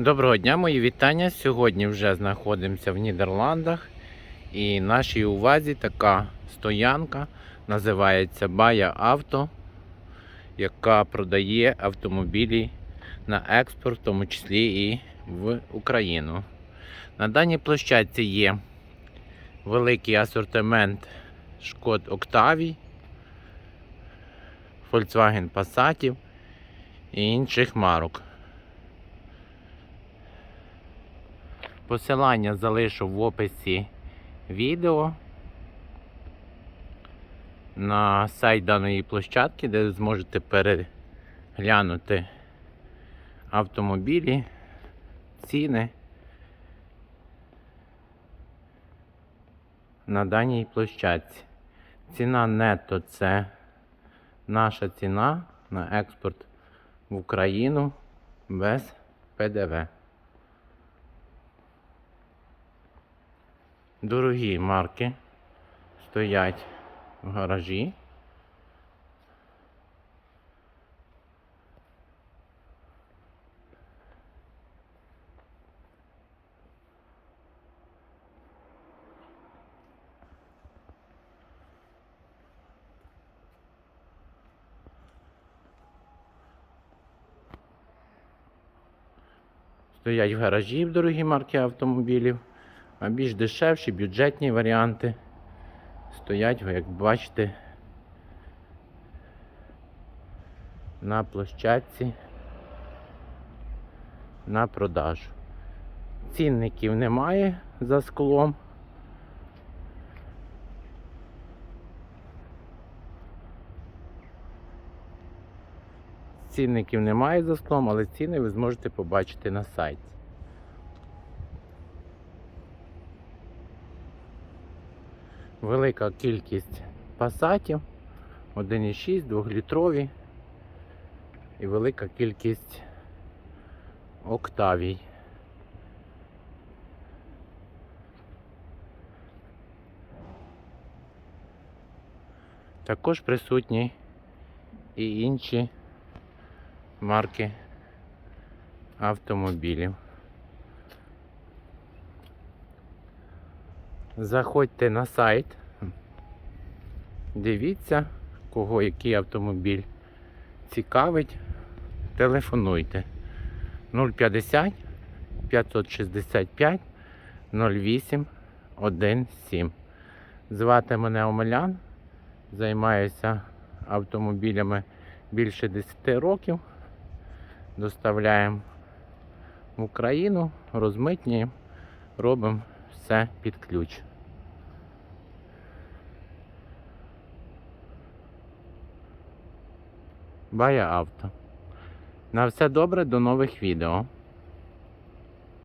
Доброго дня, мої вітання. Сьогодні вже знаходимося в Нідерландах. І нашій увазі така стоянка називається Бая Авто, яка продає автомобілі на експорт, в тому числі і в Україну. На даній площадці є великий асортимент шкод Октавій, Volkswagen Passat і інших марок. Посилання залишу в описі відео на сайт даної площадки, де зможете переглянути автомобілі, ціни на даній площадці. Ціна нетто це наша ціна на експорт в Україну без ПДВ. Дорогі марки стоять в гаражі. Стоять в гаражі дорогі марки автомобілів. А більш дешевші, бюджетні варіанти стоять, як бачите, на площадці на продажу. Цінників немає за склом. Цінників немає за склом, але ціни ви зможете побачити на сайті. Велика кількість пасатів, 1,6, 2-літрові і велика кількість октавій. Також присутні і інші марки автомобілів. Заходьте на сайт, дивіться, кого який автомобіль цікавить, телефонуйте 050 565 08 17. Звати мене Омелян, займаюся автомобілями більше 10 років. Доставляємо в Україну, розмитнюємо, робимо все під ключ. Бая авто. На все добре, до нових відео.